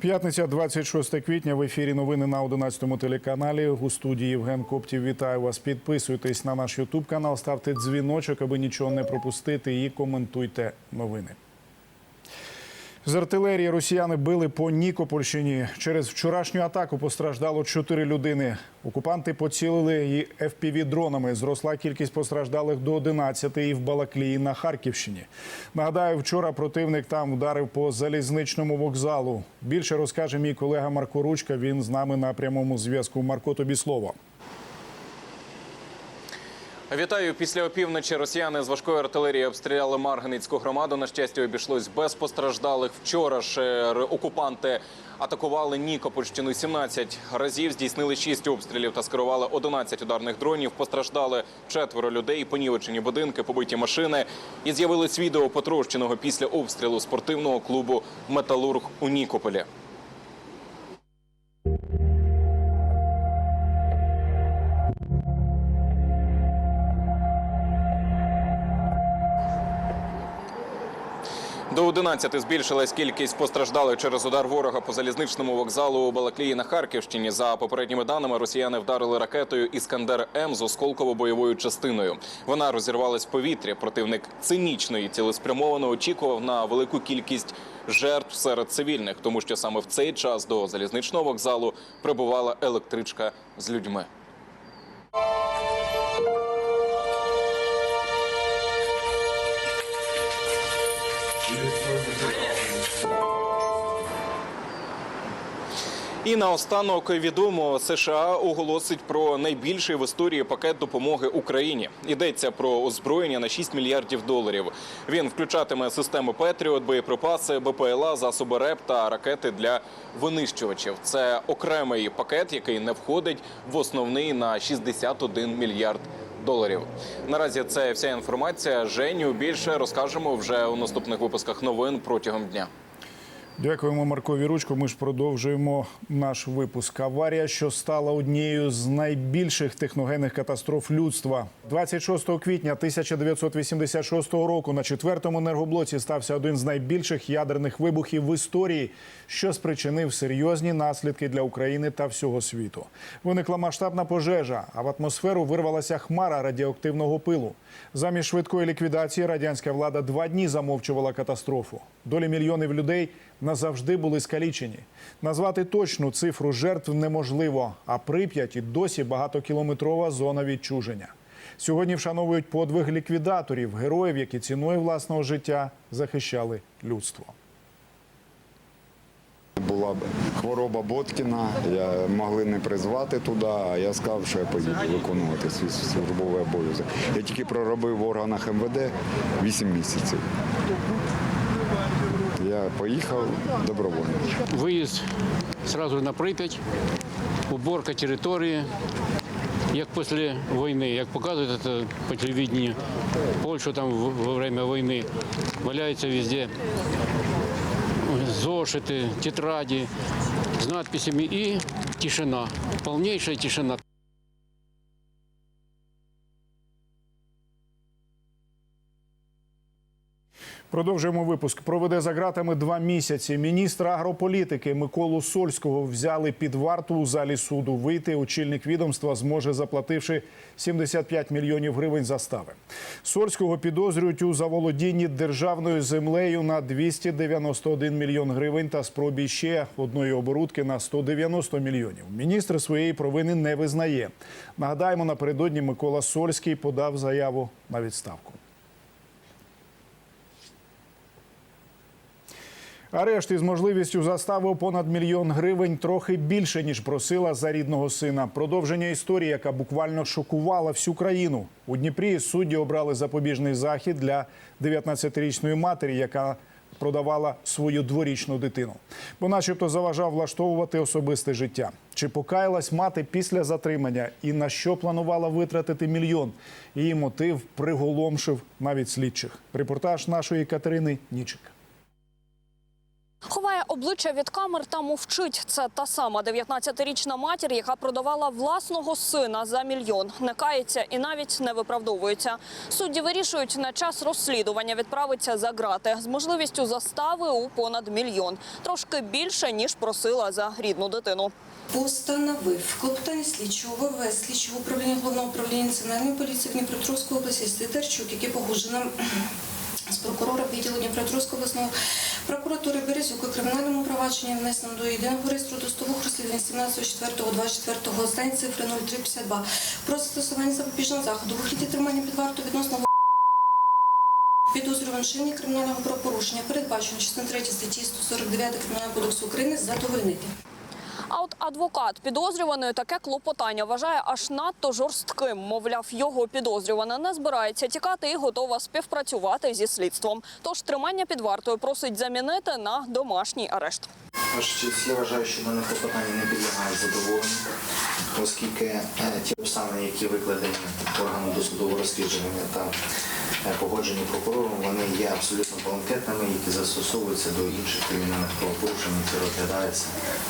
П'ятниця, 26 квітня. В ефірі новини на 11 телеканалі. У студії Євген Коптів. Вітаю вас. Підписуйтесь на наш Ютуб канал, ставте дзвіночок, аби нічого не пропустити, і коментуйте новини. З артилерії росіяни били по Нікопольщині. Через вчорашню атаку постраждало чотири людини. Окупанти поцілили і fpv дронами. Зросла кількість постраждалих до 11 і в Балаклії на Харківщині. Нагадаю, вчора противник там вдарив по залізничному вокзалу. Більше розкаже мій колега Марко Ручка. Він з нами на прямому зв'язку. Марко, тобі слово. Вітаю. Після опівночі росіяни з важкої артилерії обстріляли Марганицьку громаду. На щастя, обійшлось без постраждалих. Вчора ж е, окупанти атакували Нікопольщину 17 разів, здійснили 6 обстрілів та скерували 11 ударних дронів. Постраждали четверо людей, понівечені будинки, побиті машини. І з'явилось відео потрощеного після обстрілу спортивного клубу Металург у Нікополі. До 11 збільшилась кількість постраждалих через удар ворога по залізничному вокзалу у Балаклії на Харківщині. За попередніми даними, росіяни вдарили ракетою Іскандер М з осколково-бойовою частиною. Вона розірвалась в повітрі. Противник цинічно і цілеспрямовано очікував на велику кількість жертв серед цивільних, тому що саме в цей час до залізничного вокзалу прибувала електричка з людьми. І наостанок відомо США оголосить про найбільший в історії пакет допомоги Україні. Йдеться про озброєння на 6 мільярдів доларів. Він включатиме системи Петріот, боєприпаси, БПЛА, засоби РЕП та ракети для винищувачів. Це окремий пакет, який не входить в основний на 61 мільярд. Доларів наразі це вся інформація. Женю більше розкажемо вже у наступних випусках новин протягом дня. Дякуємо Маркові Ручко. Ми ж продовжуємо наш випуск. Аварія, що стала однією з найбільших техногенних катастроф людства. 26 квітня 1986 року на четвертому енергоблоці стався один з найбільших ядерних вибухів в історії, що спричинив серйозні наслідки для України та всього світу. Виникла масштабна пожежа, а в атмосферу вирвалася хмара радіоактивного пилу. Замість швидкої ліквідації радянська влада два дні замовчувала катастрофу. Долі мільйонів людей назавжди були скалічені. Назвати точну цифру жертв неможливо, а Прип'ять і досі багатокілометрова зона відчуження. Сьогодні вшановують подвиг ліквідаторів, героїв, які ціною власного життя захищали людство. Була хвороба Боткіна, я могли не призвати туди, а я сказав, що я поїду виконувати свій службовий обов'язок. Я тільки проробив в органах МВД 8 місяців. Поїхав добровольно. Виїзд сразу на Прип'ять, уборка території. Як після війни, як показують це по телевидению, Польщу там в- время війни валяються везде зошити, тетради з надписями і тишина, повніша тишина. Продовжуємо випуск. Проведе за ґратами два місяці. Міністра агрополітики Миколу Сольського взяли під варту у залі суду. Вийти очільник відомства зможе, заплативши 75 мільйонів гривень застави. Сольського підозрюють у заволодінні державною землею на 291 мільйон гривень та спробі ще одної оборудки на 190 мільйонів. Міністр своєї провини не визнає. Нагадаємо, напередодні Микола Сольський подав заяву на відставку. Арешт із можливістю застави понад мільйон гривень трохи більше ніж просила за рідного сина. Продовження історії, яка буквально шокувала всю країну. У Дніпрі судді обрали запобіжний захід для 19-річної матері, яка продавала свою дворічну дитину, бо, начебто, заважав влаштовувати особисте життя. Чи покаялась мати після затримання і на що планувала витратити мільйон? Її мотив приголомшив навіть слідчих. Репортаж нашої Катерини Нічик. Обличчя від камер та мовчить. Це та сама 19-річна матір, яка продавала власного сина за мільйон. Не кається і навіть не виправдовується. Судді вирішують на час розслідування відправиться за грати з можливістю застави у понад мільйон. Трошки більше ніж просила за рідну дитину. Постановив клопотання слідчого ВВС, слідчого управління головного управління національної поліції Дніпропетровської області Стетерчук, яке погоджено з прокурора відділу Дніпропетровської обласної прокуратури Березюк кримінальному провадженні внесено до єдиного реєстру достових розслідувань 17.04.24 стань цифри 0352 про застосування запобіжного заходу вигляді тримання під вартою відносно підозрюваного вчинення кримінального правопорушення передбачено частин 3 статті 149 Кримінального кодексу України задовольнити. А от адвокат підозрюваної таке клопотання вважає аж надто жорстким. Мовляв, його підозрювана не збирається тікати і готова співпрацювати зі слідством. Тож тримання під вартою просить замінити на домашній арешт. Я вважаю, що дане клопотання не підлягає задоволенню, оскільки е, ті обставини, які викладені органом досудового розслідування та е, погоджені прокурором, вони є абсолютно бланкетними, які застосовуються до інших кримінальних правопорушень, які розглядаються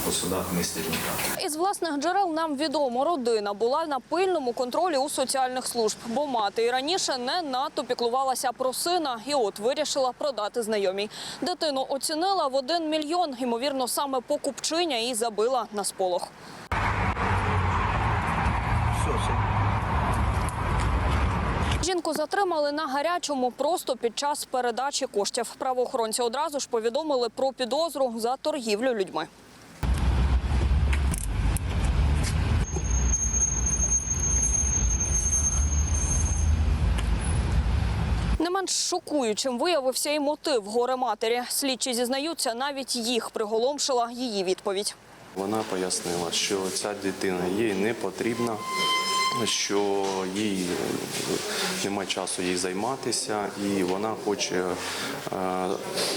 у судах міста Дніпра. Із власних джерел нам відомо, родина була на пильному контролі у соціальних служб, бо мати і раніше не надто піклувалася про сина, і от вирішила продати знайомій. Дитину оцінила в один мільйон. Ймовірно, саме покупчиня і забила на сполох. Жінку затримали на гарячому просто під час передачі коштів. Правоохоронці одразу ж повідомили про підозру за торгівлю людьми. Не менш шокуючим виявився і мотив горе матері. Слідчі зізнаються, навіть їх приголомшила її відповідь. Вона пояснила, що ця дитина їй не потрібна, що їй немає часу їй займатися, і вона хоче е,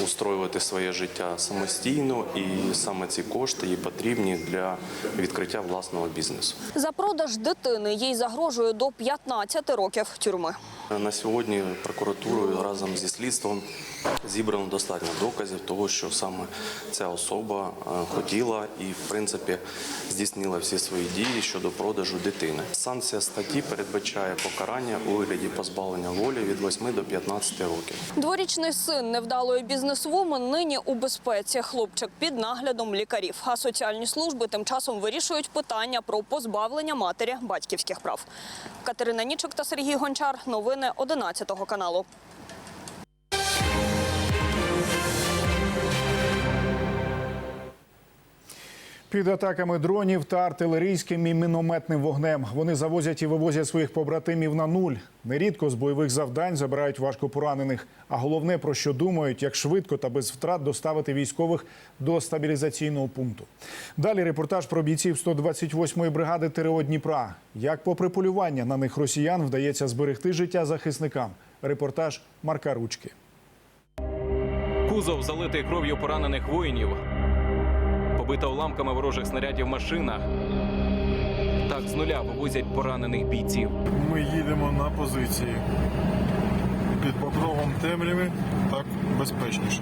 устроювати своє життя самостійно, і саме ці кошти їй потрібні для відкриття власного бізнесу. За продаж дитини їй загрожує до 15 років тюрми. На сьогодні прокуратурою разом зі слідством зібрано достатньо доказів того, що саме ця особа е, хотіла і, в принципі, здійснила всі свої дії щодо продажу дитини. Санкція статті передбачає покарання у вигляді позбавлення волі від 8 до 15 років. Дворічний син невдалої бізнесвумен нині у безпеці. Хлопчик під наглядом лікарів. А соціальні служби тим часом вирішують питання про позбавлення матері батьківських прав. Катерина Нічок та Сергій Гончар. Новини 11 каналу. Під атаками дронів та артилерійським і мінометним вогнем вони завозять і вивозять своїх побратимів на нуль. Нерідко з бойових завдань забирають важко поранених. А головне про що думають, як швидко та без втрат доставити військових до стабілізаційного пункту. Далі репортаж про бійців 128-ї бригади ТРО Дніпра. Як попри полювання на них росіян вдається зберегти життя захисникам. Репортаж Марка Ручки. Кузов залитий кров'ю поранених воїнів, побита уламками ворожих снарядів машина. Так з нуля вивозять поранених бійців. Ми їдемо на позиції. Під покровом темряви так безпечніше.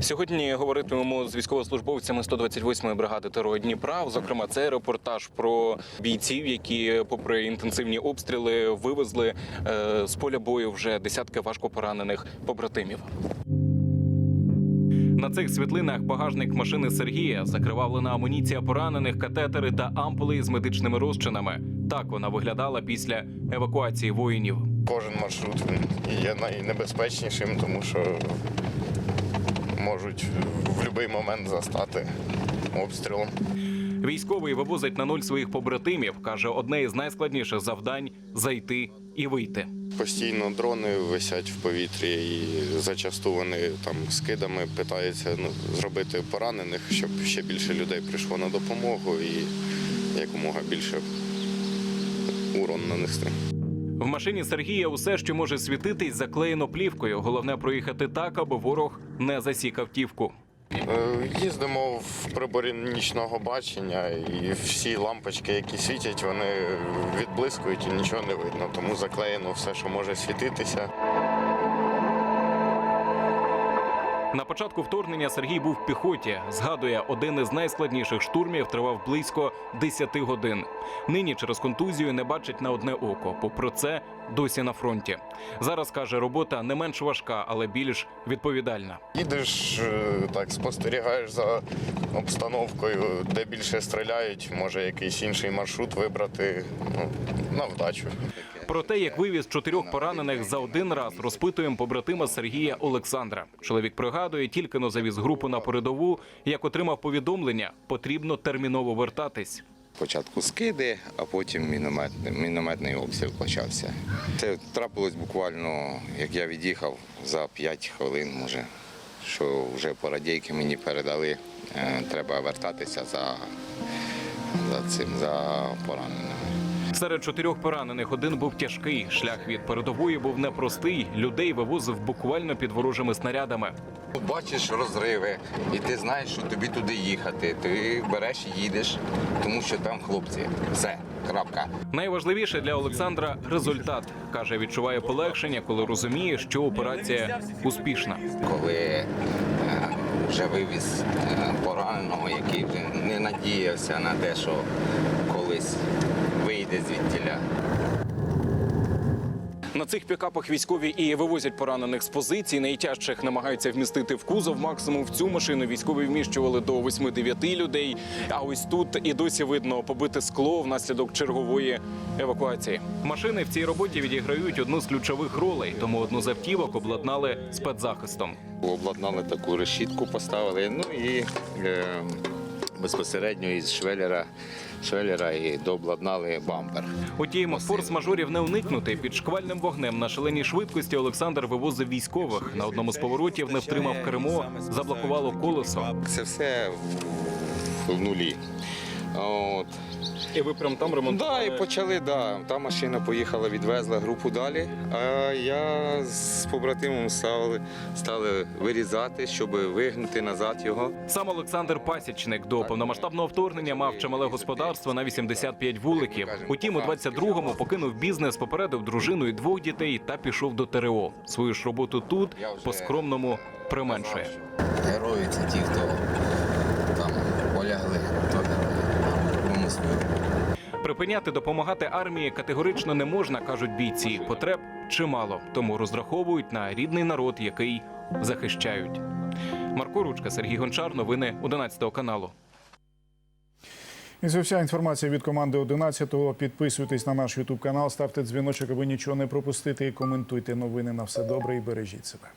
Сьогодні говоритимемо з військовослужбовцями 128-ї бригади ТРО Дніпра. Зокрема, це репортаж про бійців, які, попри інтенсивні обстріли, вивезли е, з поля бою вже десятки важко поранених побратимів. На цих світлинах багажник машини Сергія, закривавлена амуніція поранених, катетери та ампули з медичними розчинами. Так вона виглядала після евакуації воїнів. Кожен маршрут є найнебезпечнішим, тому що можуть в будь-який момент застати обстрілом. Військовий вивозить на нуль своїх побратимів. каже, одне із найскладніших завдань зайти і вийти. Постійно дрони висять в повітрі, і зачасту вони там скидами питаються ну, зробити поранених, щоб ще більше людей прийшло на допомогу і якомога більше урон нанести. В машині Сергія усе, що може світитись, заклеєно плівкою. Головне проїхати так, аби ворог не засік автівку. Е, Їздимо в приборі нічного бачення, і всі лампочки, які світять, вони відблискують і нічого не видно. Тому заклеєно все, що може світитися. На початку вторгнення Сергій був в піхоті. Згадує, один із найскладніших штурмів тривав близько 10 годин. Нині через контузію не бачить на одне око. Попри це, досі на фронті. Зараз каже, робота не менш важка, але більш відповідальна. Їдеш, е, так спостерігаєш за обстановкою, де більше стріляють, може якийсь інший маршрут вибрати ну, на вдачу. Про те, як вивіз чотирьох поранених за один раз, розпитуємо побратима Сергія Олександра. Чоловік пригадує, тільки но завіз групу на передову, як отримав повідомлення, потрібно терміново вертатись. Спочатку скиди, а потім міномет, мінометний обстріл почався. Це трапилось буквально, як я від'їхав за 5 хвилин, може, що вже по радійки мені передали. е, Треба вертатися за, за цим, за пораненими. Серед чотирьох поранених один був тяжкий. Шлях від передової був непростий. Людей вивозив буквально під ворожими снарядами. Бачиш розриви, і ти знаєш, що тобі туди їхати. Ти береш і їдеш, тому що там хлопці. Все, крапка. Найважливіше для Олександра результат каже, відчуває полегшення, коли розуміє, що операція успішна. коли е, вже вивіз е, пораненого, який не надіявся на те, що колись вийде звідтіля. На цих пікапах військові і вивозять поранених з позицій. Найтяжчих намагаються вмістити в кузов. Максимум в цю машину військові вміщували до 8-9 людей. А ось тут і досі видно побите скло внаслідок чергової евакуації. Машини в цій роботі відіграють одну з ключових ролей, тому одну з автівок обладнали спецзахистом. Обладнали таку решітку, поставили. Ну і е, безпосередньо із швелера, швелера і дообладнали бампер. Утім, форс-мажорів не уникнути. Під шквальним вогнем на шаленій швидкості Олександр вивозив військових. На одному з поворотів не втримав кермо, заблокувало колесо. Це все в, нулі. От. І ви прям там Да, і почали, да. Та машина поїхала, відвезла групу далі. А я з побратимом стали, стали вирізати, щоб вигнути назад його. Сам Олександр Пасічник до повномасштабного вторгнення мав чимале господарство на 85 вуликів. Утім, у 22-му покинув бізнес, попередив дружину і двох дітей та пішов до ТРО. Свою ж роботу тут по скромному применшує. Герої це ті, хто Припиняти допомагати армії категорично не можна, кажуть бійці. Потреб чимало, тому розраховують на рідний народ, який захищають. Марко Ручка, Сергій Гончар, новини 11 каналу. І це вся інформація від команди 11-го. Підписуйтесь на наш Ютуб канал, ставте дзвіночок, аби нічого не пропустити. І коментуйте новини на все добре і бережіть себе.